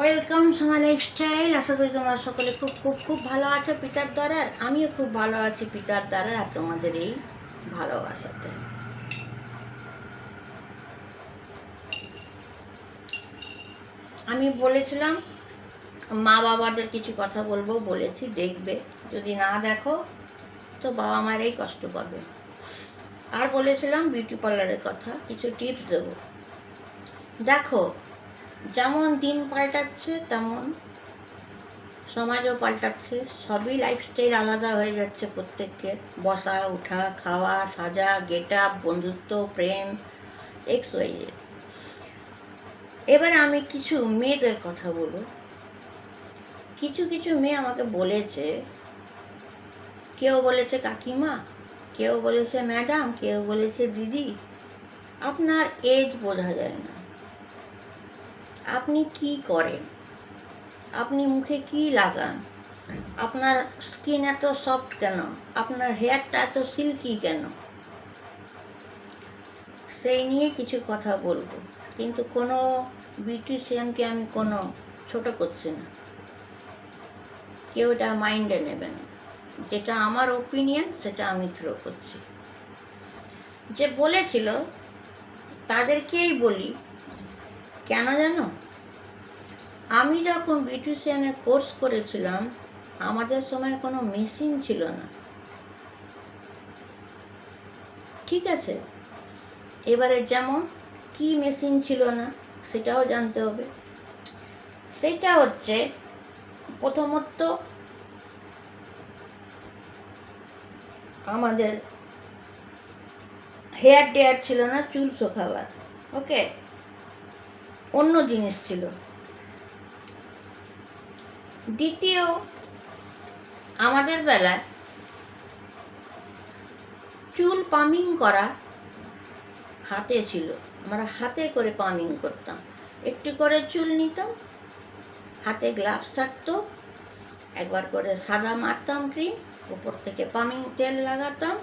Welcome Soma lifestyle আশা করি তোমরা সকলে খুব খুব খুব ভালো আছো পিতার দ্বারা আর আমিও খুব ভালো আছি পিতার দ্বারা আর তোমাদের এই ভালোবাসাতে। আমি বলেছিলাম, মা বাবাদের কিছু কথা বলব, বলেছি, দেখবে। যদি না দেখো, তো বাবা মায়েরাই কষ্ট পাবে। আর বলেছিলাম বিউটি পার্লারের কথা, কিছু টিপস দেবো। দেখো যেমন দিন পাল্টাচ্ছে, তেমন সমাজও পাল্টাচ্ছে। সবই লাইফস্টাইল আলাদা হয়ে যাচ্ছে প্রত্যেককে। বসা ওঠা খাওয়া, সাজা গেট আপ বন্ধুত্ব, প্রেম এক্স ওয়াই। এবারে আমি কিছু মেয়েদের কথা বলব। কিছু কিছু মেয়ে আমাকে বলেছে, কেউ বলেছে কাকিমা, কেউ বলেছে ম্যাডাম কেউ বলেছে দিদি, আপনার এজ বোঝা যায় না। আপনি কি করেন? আপনি মুখে কি লাগান? আপনার স্কিন এত সফট কেন? আপনার হেয়ারটা এত সিল্কি কেন? সেই নিয়ে কিছু কথা বলব। কিন্তু কোনো বিউটিশিয়ানকে আমি কোনো ছোট করছি না। কেউ এটা মাইন্ডে নেবে না। যেটা আমার ওপিনিয়ন সেটা আমি থ্রো করছি। যে বলেছিল, তাদেরকেই বলি কেন জানো? আমি যখন বিউটিশিয়ানের কোর্স করেছিলাম, আমাদের সময় কোনো মেশিন ছিল না। ঠিক আছে? এবারে যেমন কি মেশিন ছিল না, সেটাও জানতে হবে। সেটা হচ্ছে, প্রথমত আমাদের হেয়ার ডেয়ার ছিল না, চুল শোকাবার। ওকে? অন্য জিনিস ছিল। দ্বিতীয়, আমাদের বেলায় চুল পামিং করা হাতে ছিল। আমরা হাতে করে পামিং করতাম। একটু করে চুল নিতাম, হাতে গ্লাভস থাকতো, একবার করে সাদা মারতাম ক্রিম, উপর থেকে পামিং তেল লাগাতাম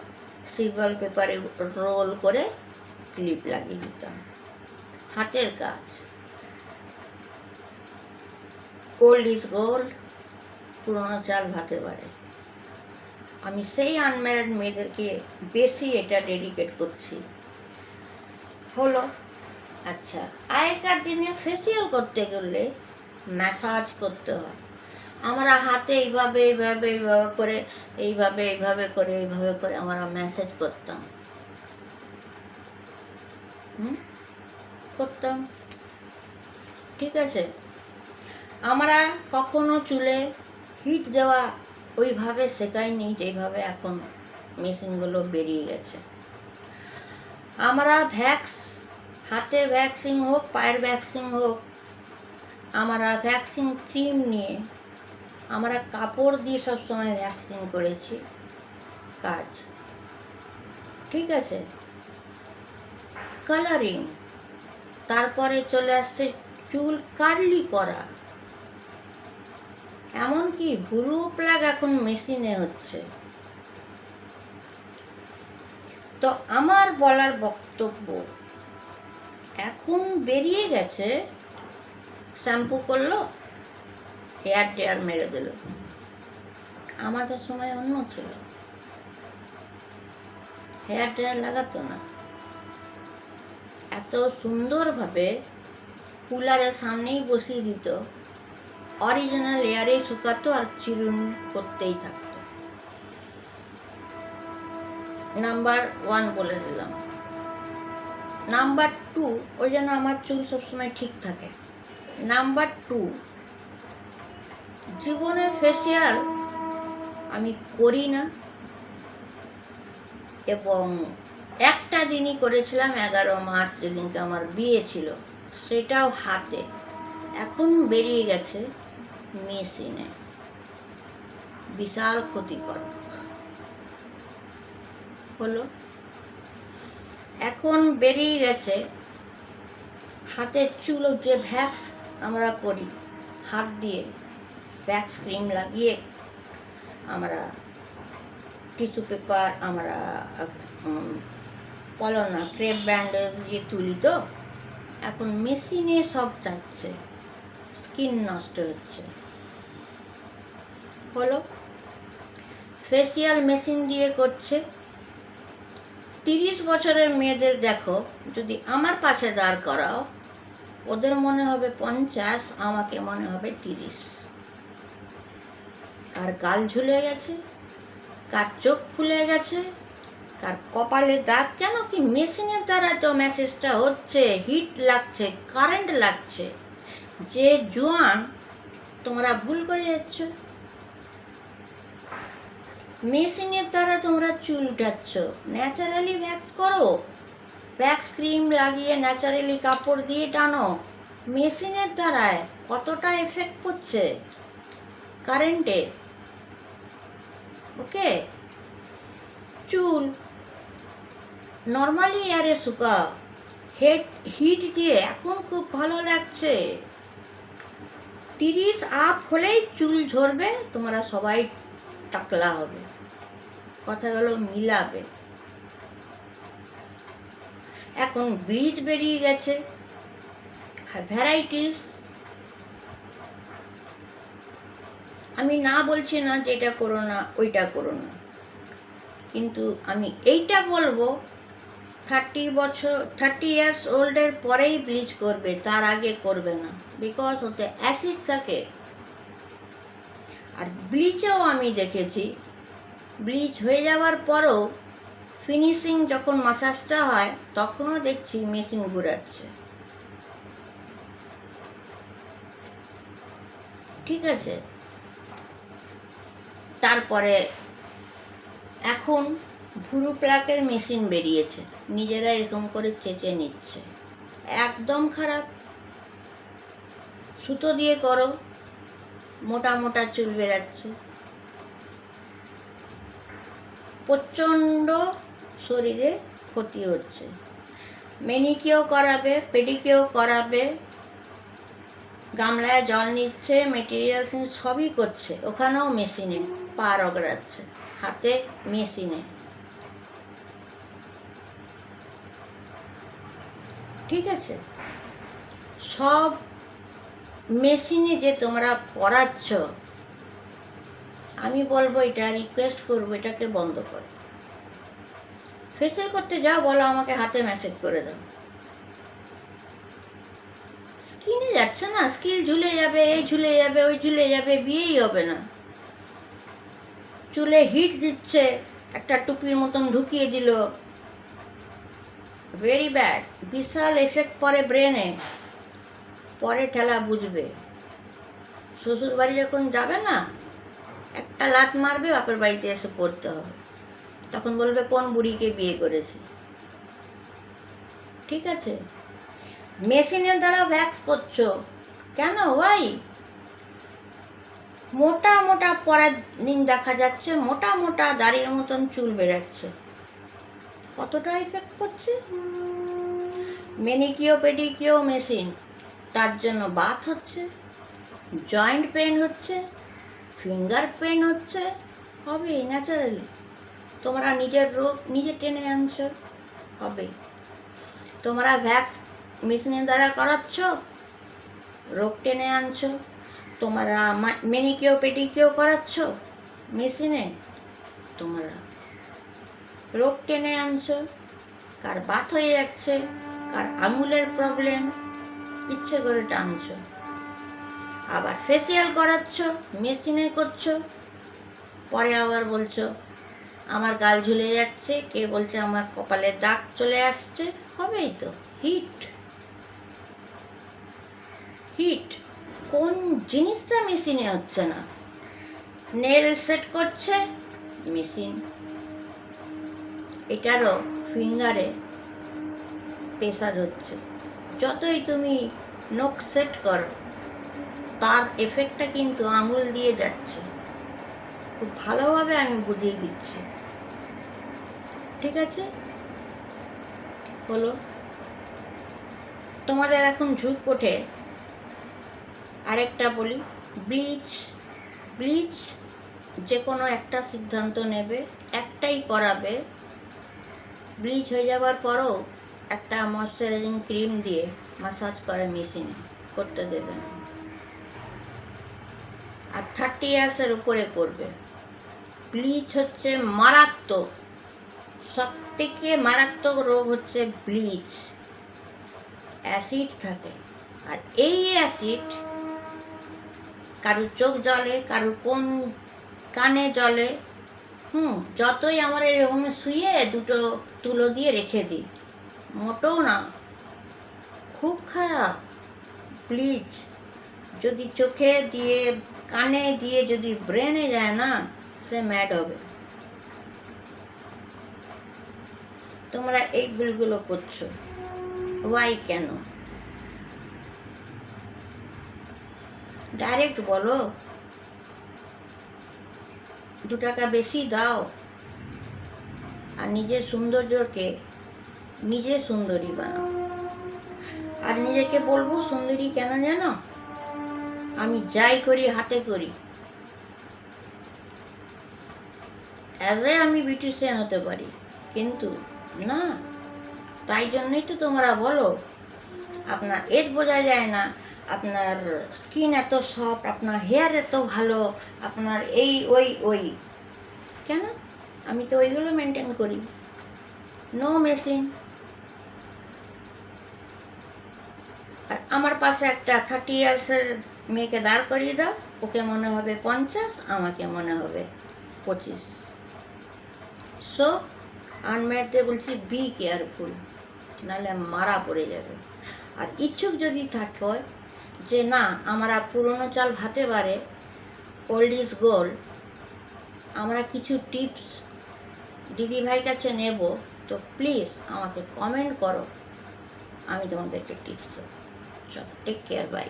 সিলভার পেপারে রোল করে ক্লিপ লাগিয়ে দিতাম। হাতের কাজ। ওল্ড ইজ গোল্ড পুরোনো চাল ভাতে পারে। আমি সেই আনম্যারিড মেয়েদেরকে বেশি এটা ডেডিকেট করছি। হলো আচ্ছা আগেকার দিনে ফেসিয়াল করতে গেলে ম্যাসাজ করতে হয়। আমরা হাতে এইভাবে এইভাবে এইভাবে করে, এইভাবে এইভাবে করে এইভাবে করে আমরা ম্যাসেজ করতাম। হুম? করতাম। ঠিক আছে? আমরা কখনো চুলে হিট দেওয়া ওইভাবে শেখাইনি যেভাবে এখন মেশিনগুলো বেরিয়ে গেছে। আমরা ভ্যাক্স হাতে ভ্যাকসিন হোক, পায়ের ভ্যাকসিন হোক, আমরা ভ্যাকসিন ক্রিম নিয়ে আমরা কাপড় দিয়ে সবসময় ভ্যাকসিন করেছি কাজ। ঠিক আছে? কালারিং তারপরে চলে আসছে চুল কার্লি করা। এমনকি ভুরু প্লাগ এখন মেশিনে হচ্ছে। তো আমার বলার বক্তব্য, এখন বেরিয়ে গেছে, শ্যাম্পু করল, হেয়ার টেয়ার মেরে দিল। আমাদের সময় অন্য ছিল। হেয়ার টেয়ার লাগাতো না। এত সুন্দরভাবে কুলারের সামনেই বসিয়ে দিত। অরিজিনাল এয়ারেই শুকাতো আর চিরুন করতেই থাকতো। নাম্বার ওয়ান বলে দিলাম। নাম্বার টু ওই জন্য আমার চুল সবসময় ঠিক থাকে। নাম্বার টু, জীবনে ফেসিয়াল আমি করি না। এবং একটা দিনই করেছিলাম, এগারো মার্চ যেদিনকে আমার বিয়ে ছিল, সেটাও হাতে। এখন বেরিয়ে গেছে। মেশিনে। বিশাল ক্ষতিকর। হলো? এখন বেরিয়ে গেছে হাতের চুল যে ভ্যাক্স আমরা করি হাত দিয়ে ভ্যাক্স ক্রিম লাগিয়ে আমরা টিস্যু পেপার আমরা উম, বলো না ক্রেপ ব্যান্ডেজ দিয়ে তুলি তো এখন মেশিনে সব চাচ্ছে স্কিন নষ্ট হচ্ছে। হলো ফেসিয়াল মেশিন দিয়ে করছে। তিরিশ বছরের মেয়েদের দেখো, যদি আমার পাশে দাঁড় করাও, ওদের মনে হবে পঞ্চাশ, আমাকে মনে হবে তিরিশ। কার গাল ঝুলে গেছে, কার চোখ ফুলে গেছে, কার কপালে দাগ, কেন কি মেশিনের দ্বারা তো মেসেজটা হচ্ছে হিট লাগছে কারেন্ট লাগছে। যে জোয়ান তোমরা ভুল করে যাচ্ছ। মেশিনের দ্বারা তোমরা চুল উঠাচ্ছ। ন্যাচারালি ভ্যাক্স করো। ভ্যাক্স ক্রিম লাগিয়ে ন্যাচারালি কাপড় দিয়ে টানো। মেশিনের দ্বারায় কতটা এফেক্ট পড়ছে? কারেন্টে ওকে চুল নর্মালি এয়ারে শুকাও। হেড হিট দিয়ে এখন খুব ভালো লাগছে। তিরিশ আপ হলেই চুল ঝরবে, তোমরা সবাই টাকলা হবে। কথা কথাগুলো মিলাবে। এখন ব্রিজ বেরিয়ে গেছে। ভ্যারাইটিস। আমি না বলছি না যে এটা করো না, ওইটা করো না। কিন্তু আমি এইটা বলব থার্টি বছর, থার্টি ইয়ার্স ওল্ডের পরেই ব্লিচ করবে, তার আগে করবে না। বিকজ ওতে অ্যাসিড থাকে। আর ব্লিচেও আমি দেখেছি, ব্লিচ হয়ে যাওয়ার পরও ফিনিশিং যখন মাসাজটা হয়, তখনও দেখছি মেশিন ঘুরাচ্ছে। ঠিক আছে? তারপরে এখন ভুরু প্লাকের মেশিন বেরিয়েছে। নিজেরা এরকম করে চেঁচে নিচ্ছে। একদম খারাপ। সুতো দিয়ে করো। মোটা মোটা চুল বেরাচ্ছে। প্রচণ্ড শরীরে ক্ষতি হচ্ছে। মেনিকেও করাবে পেডিকেও করাবে, গামলায় জল নিচ্ছে মেটেরিয়ালস সবই করছে। ওখানেও মেশিনে পা রগড়াচ্ছে। হাতে মেশিনে। ঠিক আছে? সব মেশিনে যে তোমরা করাচ্ছ আমি বলব এটা রিকোয়েস্ট করব, এটাকে বন্ধ করো। ফেসিয়াল করতে যাও, বলো আমাকে হাতে মেসেজ করে দাও। স্কিনে যাচ্ছে না স্কিল ঝুলে যাবে, এই ঝুলে যাবে, ওই ঝুলে যাবে, বিয়েই হবে না। চুলে হিট দিচ্ছে, একটা টুপির মতন ঢুকিয়ে দিল। ভেরি ব্যাড বিশাল এফেক্ট পরে ব্রেনে পরে ঠেলা বুঝবে। শ্বশুর বাড়ি যখন যাবে না, একটা লাত মারবে, বাপের বাড়িতে এসে পড়তে হবে। তখন বলবে, কোন বুড়িকে বিয়ে করেছি? ঠিক আছে? মেশিনের দ্বারা ভ্যাক্স করছ। কেন? ভাই মোটা মোটা পরের দিন দেখা যাচ্ছে, মোটা মোটা দাড়ির মতন চুল বেরাচ্ছে কতটা এফেক্ট করছে মেনিকিও পেডিকিও মেশিন তার জন্য বাত হচ্ছে জয়েন্ট পেন হচ্ছে ফিঙ্গার পেন হচ্ছে, হবে ন্যাচারালি তোমরা নিজের রোগ নিজে টেনে আনছো, হবে। তোমরা ভ্যাক্স মেশিনের দ্বারা করাচ্ছ, রোগ টেনে আনছো, তোমরা মেনিকেও পেটিকেও করাচ্ছ মেশিনে তোমরা রোগ টেনে আনছো, কার বাত হয়ে যাচ্ছে, কার আঙুলের প্রবলেম ইচ্ছে করে টানছো। আবার ফেসিয়াল করাচ্ছ মেশিনে করছ, পরে আবার বলছো, আমার গাল ঝুলে যাচ্ছে, কে বলছে আমার কপালে দাগ চলে আসছে? হবেই তো হিট হিট কোন জিনিসটা মেশিনে হচ্ছে না। নেল সেট করছে মেশিন এটারও ফিঙ্গারে প্রেসার হচ্ছে। যতই তুমি নখ সেট করো, তার এফেক্টটা কিন্তু আঙুল দিয়ে যাচ্ছে। খুব ভালোভাবে আমি বুঝিয়ে দিচ্ছি। ঠিক আছে? হলো তোমাদের এখন ঝুঁক ওঠে আরেকটা বলি, ব্লিচ। ব্লিচ যে কোনো একটা সিদ্ধান্ত নেবে, একটাই করাবে। ব্লিচ হয়ে যাওয়ার পরও একটা ময়শ্চারাইজিং ক্রিম দিয়ে মাসাজ করে মেশিনে করতে দেবেন আর থার্টি ইয়ার্সের উপরে করবে। ব্লিচ হচ্ছে মারাত্মক। সব থেকে মারাত্মক রোগ হচ্ছে ব্লিচ। অ্যাসিড থাকে। আর এই অ্যাসিড কারুর চোখ জলে, কারুর কোন কানে জলে হুম, যতই আমার এরকম শুয়ে দুটো তুলো দিয়ে রেখে দিই। মোটেও না। খুব খারাপ। প্লিজ যদি চোখে দিয়ে, কানে দিয়ে যদি ব্রেনে যায় না, সে ম্যাড হবে। তোমরা এই ভুলগুলো করছ। ওয়াই কেন? ডাইরেক্ট বলো। দু টাকা বেশি দাও। আর নিজের সৌন্দর্যকে নিজে সুন্দরী বানাও। আর নিজেকে বলব, সুন্দরী কেন জানো? আমি যাই করি হাতে করি। অ্যাজ এ আমি বিউটিশিয়ান হতে পারি, কিন্তু না। তাই জন্যই তো তোমরা বলো আপনার এড বোঝা যায় না। আপনার স্কিন এত সফট আপনার হেয়ার এত ভালো, আপনার এই, ওই ওই। কেন? আমি তো ওইগুলো মেনটেন করি। নো মেশিন আর আমার পাশে একটা থার্টি ইয়ার্সের মেয়েকে দাঁড় করিয়ে দাও। ওকে মনে হবে পঞ্চাশ, আমাকে মনে হবে পঁচিশ। সো আনমেয়েদের বলছি বি কেয়ারফুল নাহলে মারা পড়ে যাবে। আর ইচ্ছুক যদি থাকে যে না, আমরা পুরনো চাল ভাতে পারে ওল্ড ইজ গোল্ড আমরা কিছু টিপস দিদি ভাই কাছে নেব, তো প্লিজ আমাকে কমেন্ট করো। আমি তোমাদেরকে টিপস দেবো। চল টেক কেয়ার বাই